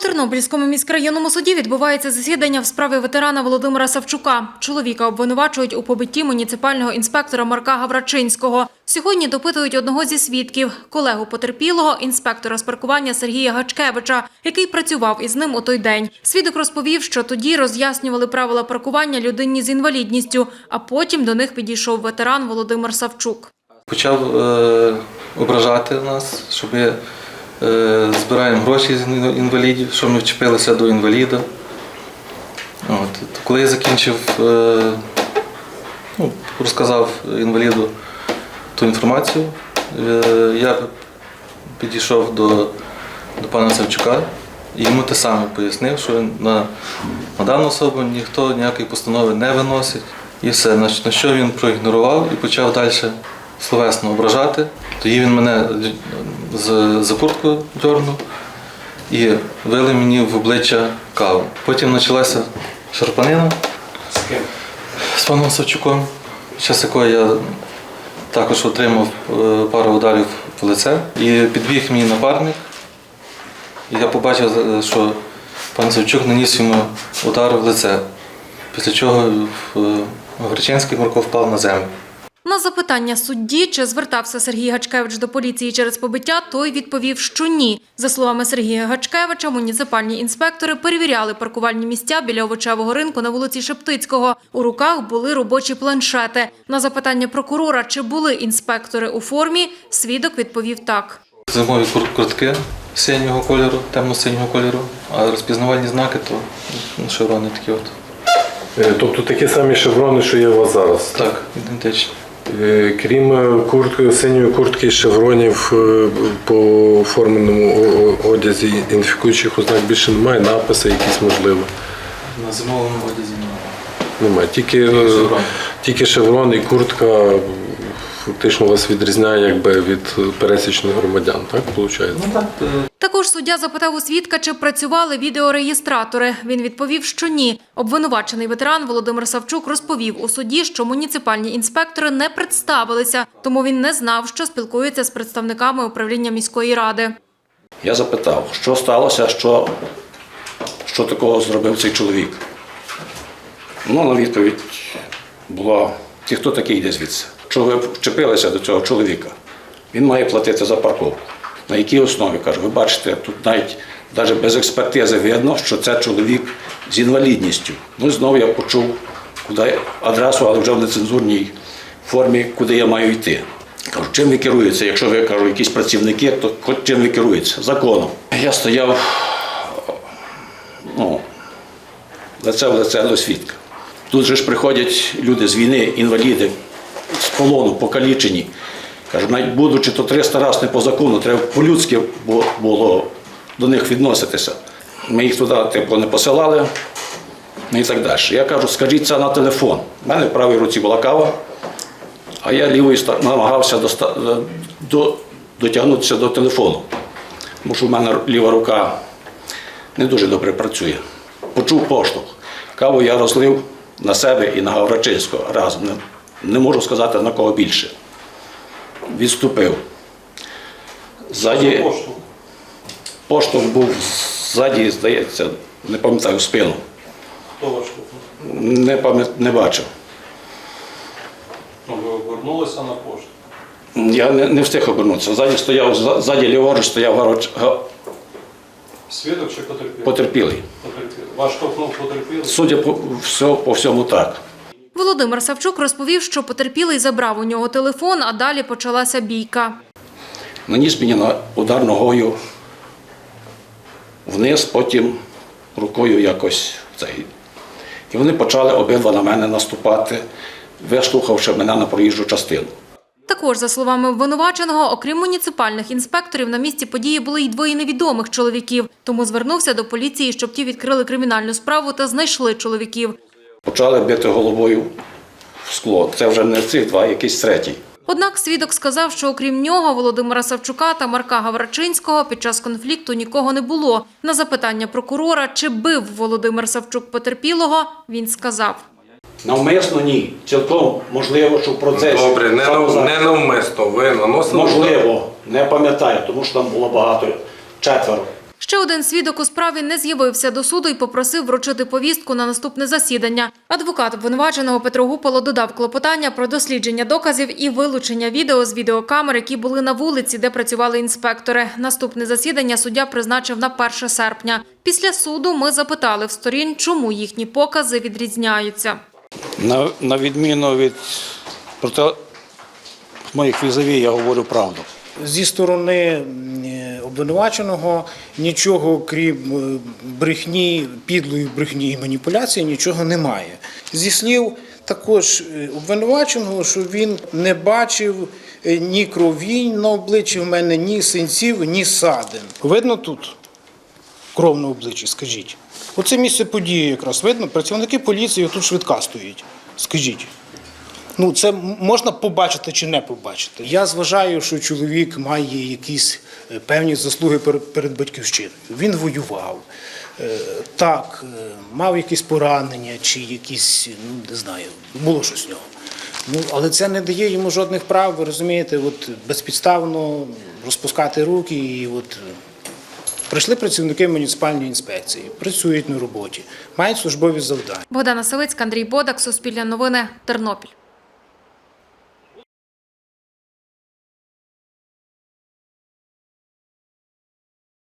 Тернопільському міськрайонному суді відбувається засідання в справі ветерана Володимира Савчука. Чоловіка обвинувачують у побитті муніципального інспектора Марка Гаврачинського. Сьогодні допитують одного зі свідків, колегу потерпілого, інспектора з паркування Сергія Гачкевича, який працював із ним у той день. Свідок розповів, що тоді роз'яснювали правила паркування людині з інвалідністю, а потім до них підійшов ветеран Володимир Савчук. Почав е, ображати нас, що ми е, збираємо гроші з інвалідів, що ми вчепилися до інваліда. От. Коли я закінчив, е, ну, розказав інваліду ту інформацію, е, я підійшов до, до пана Савчука і йому те саме пояснив, що на, на дану особу ніхто ніякої постанови не виносить. І все. На що він проігнорував і почав далі словесно ображати. Тоді він мене з, за куртку дьорнув і вили мені в обличчя каву. Потім почалася шарпанина З ким? з паном Савчуком, час якої я також отримав е, пару ударів в лице. І підбіг мій напарник. І я побачив, е, що пан Савчук наніс йому удар в лице, після чого е, Греченський Марко впав на землю. На запитання судді, чи звертався Сергій Гачкевич до поліції через побиття, той відповів, що ні. За словами Сергія Гачкевича, муніципальні інспектори перевіряли паркувальні місця біля овочевого ринку на вулиці Шептицького. У руках були робочі планшети. На запитання прокурора, чи були інспектори у формі, свідок відповів так. Зимові кур- куртки синього кольору, темно-синього кольору, а розпізнавальні знаки то ну, шеврони такі от. Е, Тобто такі самі шеврони, що є у вас зараз. Так, ідентичні. Е, Крім е, куртки, синьої куртки і шевронів е, по форменому одязі інфікуючих ознак більше немає, написи якісь можливо. На зимовому одязі немає. Немає. Тільки, тільки шеврон і куртка фактично вас відрізняє якби від пересічних громадян, так виходить? Ну так, е, Також суддя запитав у свідка, чи працювали відеореєстратори. Він відповів, що ні. Обвинувачений ветеран Володимир Савчук розповів у суді, що муніципальні інспектори не представилися, тому він не знав, що спілкується з представниками управління міської ради. Я запитав, що сталося, що, що такого зробив цей чоловік. Ну, на відповідь була: ти хто такий йде звідси? Вчепилися до цього чоловіка? Він має платити за парковку. На якій основі? Кажу, ви бачите, тут навіть, навіть без експертизи видно, що це чоловік з інвалідністю. Ну, і знову я почув куди адресу, але вже в нецензурній формі, куди я маю йти. Кажу, чим ви керуєтеся? Якщо ви кажу, якісь працівники, то чим ви керуєтеся? Законом. Я стояв ну, лице в лице до свідка. Тут же ж приходять люди з війни, інваліди, з полону, покалічені. Кажу, навіть будучи то 300 разів не по закону, треба по-людськи було до них відноситися. Ми їх туди типу, не посилали ну і так далі. Я кажу, скажіть це на телефон. У мене в правій руці була кава, а я лівою намагався дотягнутися до телефону. Тому що в мене ліва рука не дуже добре працює. Почув поштовх. Каву я розлив на себе і на Гаврачинського разом. Не, можу сказати на кого більше. Відступив. Ззаді, поштовх був ззаді, здається, не пам'ятаю спину. Хто ваш Не, пам'ят- не бачив. Ну, ви обернулися на пошту. Я не, не встиг обернутися. Ззаді стояв, ззаді ліворуч стояв Гаврач, Свідок чи потерпілий? потерпілий. Потерпілий. Вас штовхнув потерпілий? Судя по, все, по всьому так. Володимир Савчук розповів, що потерпілий забрав у нього телефон, а далі почалася бійка. Наніс мені на удар ногою вниз, потім рукою якось цей. І вони почали обидва на мене наступати, виштовхавши мене на проїжджу частину. Також, за словами обвинуваченого, окрім муніципальних інспекторів, на місці події були й двоє невідомих чоловіків. Тому звернувся до поліції, щоб ті відкрили кримінальну справу та знайшли чоловіків. Почали бити головою в скло. Це вже не цих два, а якийсь третій. Однак свідок сказав, що окрім нього, Володимира Савчука та Марка Гаврачинського під час конфлікту нікого не було. На запитання прокурора, чи бив Володимир Савчук потерпілого, він сказав. Навмисно ні. Цілком можливо, що в процесі. Добре, не, нав- не навмисно. Ви наносили. Можливо, не пам'ятаю, тому що там було багато четверо. Ще один свідок у справі не з'явився до суду і попросив вручити повістку на наступне засідання. Адвокат обвинуваченого Петро Гуполо додав клопотання про дослідження доказів і вилучення відео з відеокамер, які були на вулиці, де працювали інспектори. Наступне засідання суддя призначив на 1 серпня. Після суду ми запитали в сторін, чому їхні покази відрізняються. На, на відміну від проте моїх візові, я говорю правду. Зі сторони обвинуваченого нічого, крім е, брехні, підлої брехні і маніпуляції, нічого немає. Зі слів також е, обвинуваченого, що він не бачив е, ні крові на обличчі в мене, ні синців, ні садин. Видно тут кров на обличчі, скажіть. Оце місце події якраз видно. Працівники поліції тут швидка стоїть. Скажіть. Ну, це можна побачити чи не побачити. Я зважаю, що чоловік має якісь е, певні заслуги перед, батьківщиною. Він воював, е, так, е, мав якісь поранення чи якісь, ну не знаю, було щось в нього. Ну, але це не дає йому жодних прав, ви розумієте, от безпідставно розпускати руки і от. Прийшли працівники муніципальної інспекції, працюють на роботі, мають службові завдання. Богдана Савицька, Андрій Бодак, Суспільне новини, Тернопіль.